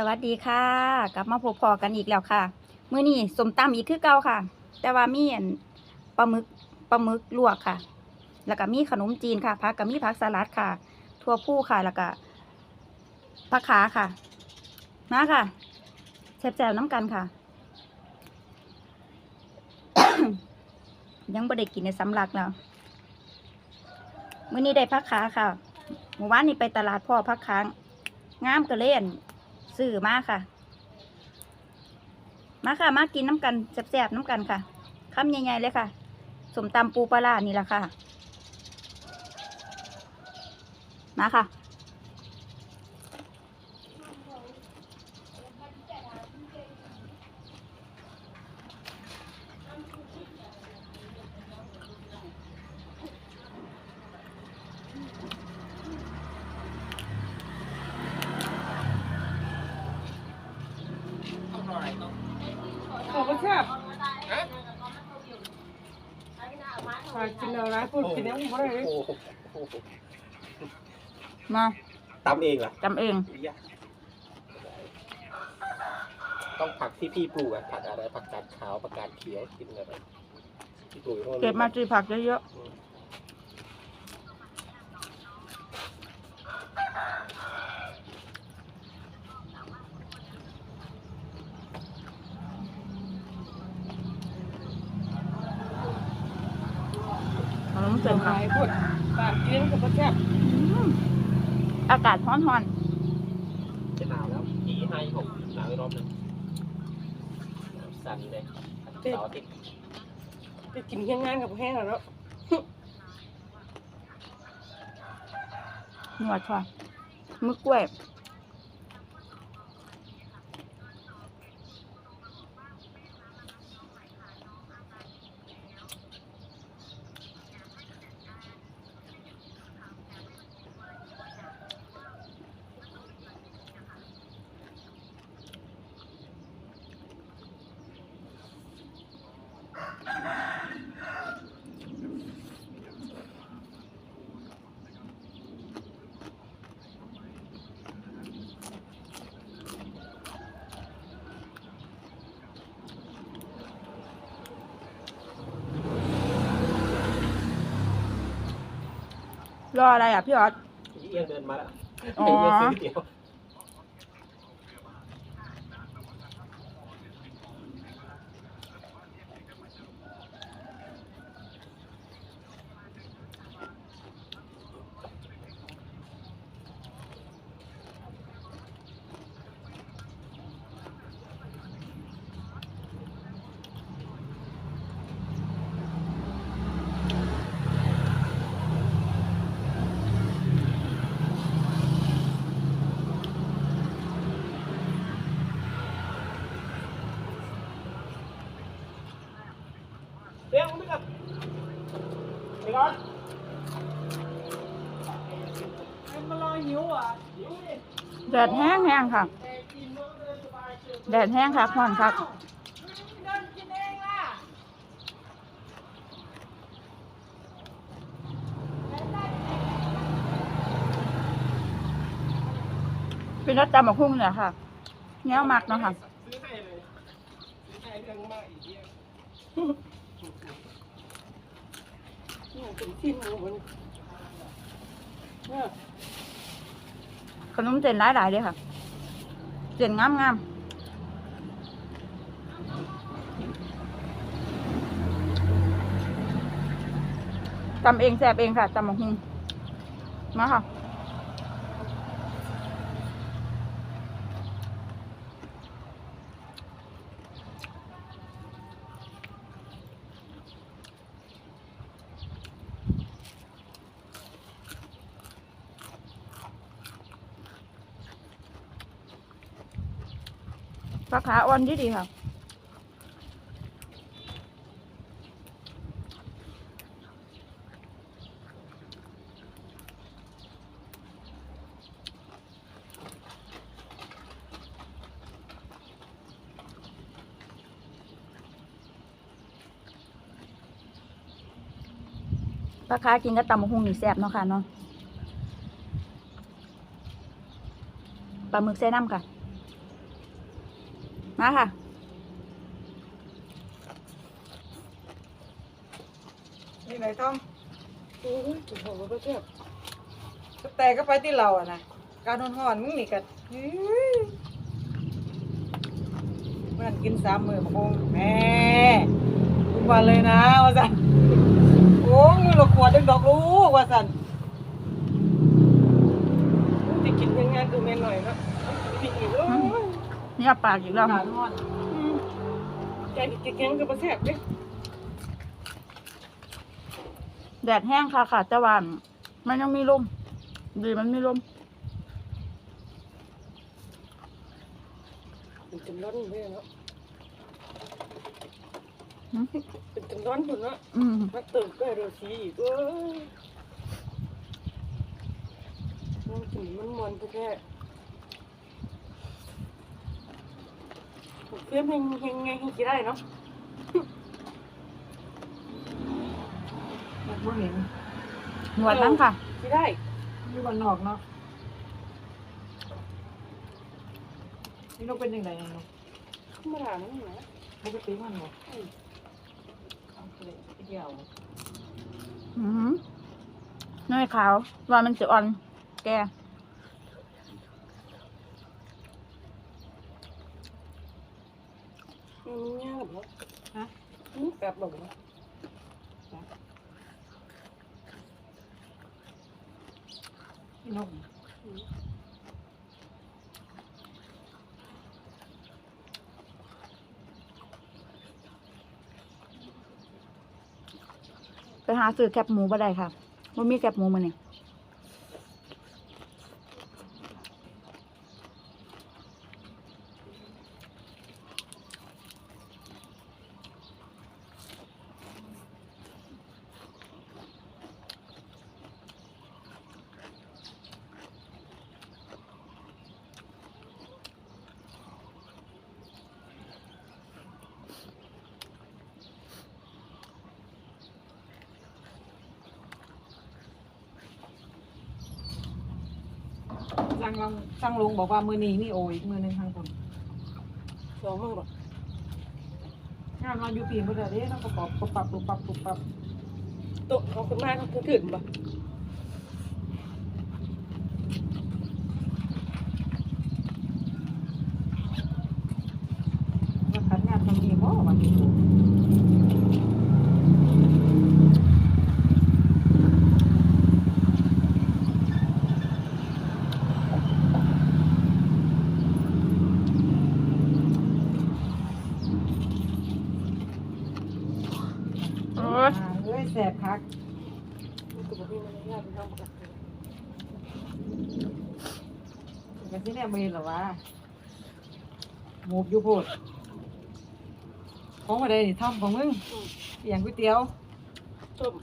สวัสดีค่ะ กลับมาพบพอกันอีกแล้วค่ะ มื้อนี้สมตำอีกคือเก่าค่ะ แต่ว่ามีอันปลาหมึกปลาหมึกลวกค่ะ แล้วก็มีขนมจีนค่ะผักก็มีผักสลัดค่ะทั่วผู้ค่ะ แล้วก็ผักขาค่ะ มาค่ะแซ่บๆน้ำกันค่ะ ยังไม่ได้กินในสำลักแล้วมื้อนี้ได้ผักขาค่ะเมื่อวานนี้ไปตลาดพ่อผักค้างงามก็เล่น ซื้อมาค่ะ มาค่ะ มากินน้ำกันแซ่บๆน้ำกันค่ะคำใหญ่ๆเลยค่ะสมตำปูปลาร้านี่แหละค่ะ มาค่ะ ขอบคุณครับฝากกินเอานะพูดกินยังไมาตำเองเหรอจำเอง ต้องผักที่พี่ปลูกอะผักอะไรผักกาดขาวผักกาดเขียวกินอะไรพี่ปลูกอยู่เก็บมาจีผักเยอะๆ เส้นค่ะ หายพูดฝากกินกับพ่อแซ่บอืมอากาศร้อนจะหนาวแล้วผีให้ผมหนาวอีกรอบหนึงสั่นเลยเสาร์อาทิตย์จะกินแห้งงานกับแห้งแล้วเนาะๆหนวดค่ะมึกกล้วย รออะไรอะพี่ออสพี่เอียงเดินมาแล้วอ๋อเอียงซื้อเดียว เอียงไม่กับไปก่อนมารอหิวอะแดดแห้งแห้งๆค่ะแดดแห้งค่ะห่อนครับเดินกินเองล่ะเป็นรสจำบักหุ่งเนี่ยค่ะเนี้ยมักเนาะค่ะ ซื้อให้เลย ซื้อให้เรื่องมากอีกเยี่ย ขนมเจนหลายหลายเลยค่ะ เจนงามงามๆตำเองแสบเองค่ะตำบักหุ่งมาค่ะ ขาอ่อนดีดีค่ะปลาขากินกับตำมะฮุงนี่แซ่บเนาะค่ะเนาะปลาหมึกใส่น้ำค่ะ มาค่ะ นี่ไหนต้องโอ้ยถูกหัวก็เทียบแต่ก็ไปที่เราอะนะการนอนห่อนมึงนี่กันมันกินสามมือมาคงแม่ทุกวันเลยนะว่าสันโอ้มือละขวดดึงดอกลูกว่าสันจะกินยังไงคือแม่หน่อยเนาะพี่อีกโอ้ย เนี่ยปากอีกแล้วหลานห่อนแกกินแกงกับปลาแซ่บเด้แดดแห้งค่ะค่ะแต่ว่ามันยังมีลมดีมันมีลมเป็นจำร้อนเลยเนาะอืมเป็นจำร้อนหมดเนาะอืมมาเติมก็เร็วสีอีกเอ้ยมันกินมันมันแท้ เพื่อนยังยังไงยังกินได้เนาะมันบ่เห็นหนวดนั่งค่ะกินได้อยู่บ้านนอกเนาะนี่นกเป็นยังไงเนาะธรรมดานั่นแหละปกติมันเนาะเอเดี่ยวอืมน้อยขาวว่ามันจะอ่อนแก มันยากเหรอฮะมันก ลับลงนะนมไปหาซื้อแคบหมูบ่ได้ค่ะมันมีแคบหมูมาเนี่ย สั่งลงสั่งลงบอกว่ามือนี้มีโออีกมือหนึ่งทางคนสองมือบอกงานมาอยู่ปีมือเดียวเด้ต้องประกอบปุ๊บปับปุ๊บปับปุ๊บปับโต๊ะเขาขึ้นมาเขาถึงบ่มาขัดงานทำดีบ่วันนี้ โอ้ย เอ้ยแสบคักกูบอกพี่มันยากเป็นทางปกติกันที่แน่ เมนหรอวะหมูบอยู่โพดของอะไรนี่ทำของมึงเสียงก๋วยเตี๋ยวต้ม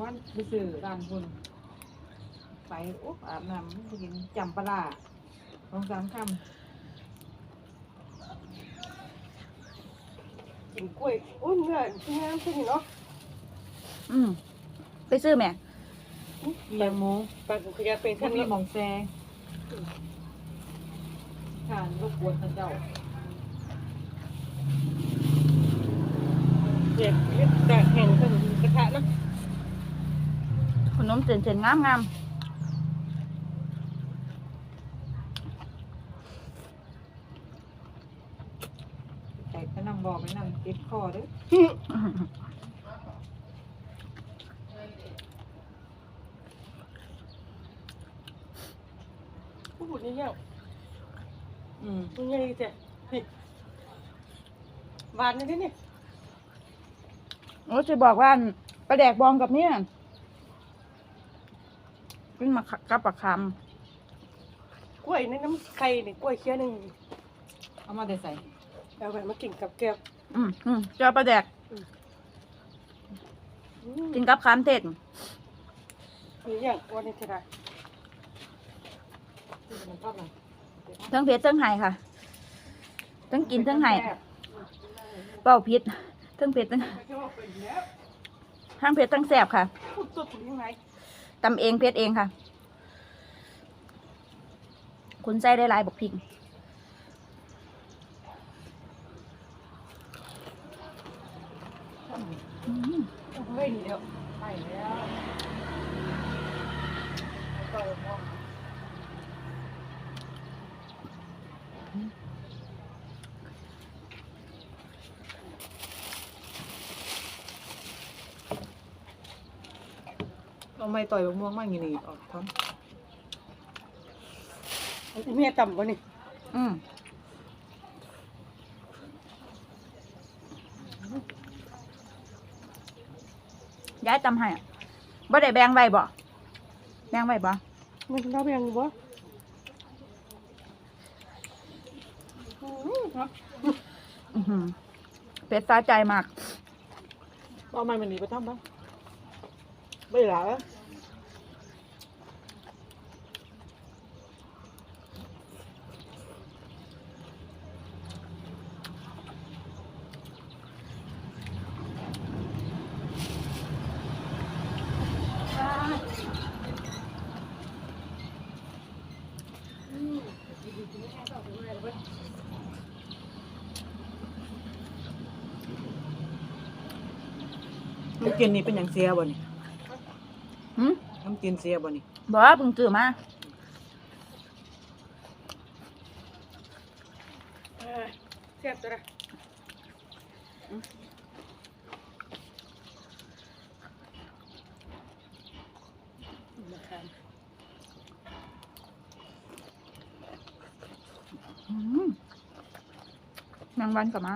วันไปซื้อร้านคุณไปอุ๊บอาบน้ำไปกินจำปลาร้าสองสามคำกินกล้วยอุ้ยเนื้อที่งามใช่ไหมเนาะอืมไปซื้อแม่ แตงโมปลาขยะเป็นท่านมีหมองแซทานลูกบวชท่านเจ้าเจ็บเล็บตาแห้งท่านกระทะเนาะขนมเส้นเส้นงามงามแตกก็นั่งบอกไปนั่งติดคอเด้อ ผู้บุญนี่ยังอืมมึงยังไงเจ๊นี่หวานนี่นี่โอ้จะบอกว่าปลาแดกบองกับเนี่ยเป็นมากับปลาคกล้วยในน้ำไข่นี่กล้วยเคี้ยวหนึ่งเอามาได้ใส่เอาไปมากินกับแก้วำอืมอืมเจอปลาแดกอืมกินกับขามเทศนี่ยังวันนี้เท่าไหร เทั้งเพชรทั้งไห้ค่ะทั้งกินทั้งไห้เป้าพิษทั้งเพชรทั้งทั้งเพชรทั้งแสบค่ะตัวถึงยังไงตำเองเพชรเองค่ะ คุณใส่ได้ลายบักพริกอืมเฮ้ยเดี๋ยวไปแล้วต่อยมอง ทำไมต่อยมะม่วงมากอย่างนี้ออกท้องเมียต่ำบ่นี่อืมย้ายตำให้อะบ่ได้แบ่งไว้บ่แบ่งไว้บ่มันเราแบ่งบ่อืมครับอื้อหือเป็ดสาใจมาก เอามันมันหนีไปทำปะไม่หลา น้ำกินนี่เป็นอย่างเสียบ่นี่หืมน้ำกินเสียบ่นี่บ่ว่าเพิ่งซื้อมาเออเสียบตัวละอืมแมงวันกลับมา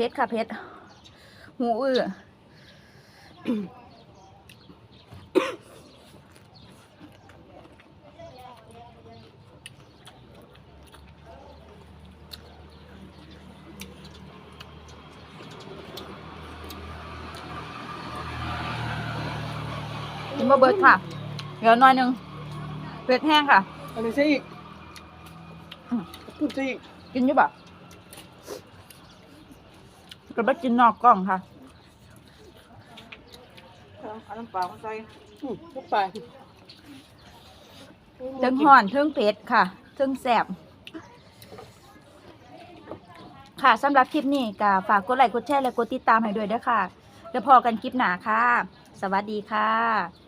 เพชรค่ะเพชรหูอื้อกินมาเบิดค่ะ เดี๋ยวหน้อยหนึงเพชรแห้งค่ะเอันนี้ใช่อีกพูดใช่อีก กินอยู่ปะ ก็ไปกินนอกกล้องค่ะเอาน้ำเปล่ามาใส่อืมลูกไปเทิงห่อนเทิงเผ็ดค่ะเทิงแสบค่ะสำหรับคลิปนี้ก็ฝากกดไลค์กดแชร์และกดติดตามให้ด้วยเด้อค่ะ แล้วพอกันคลิปหน้าค่ะ สวัสดีค่ะ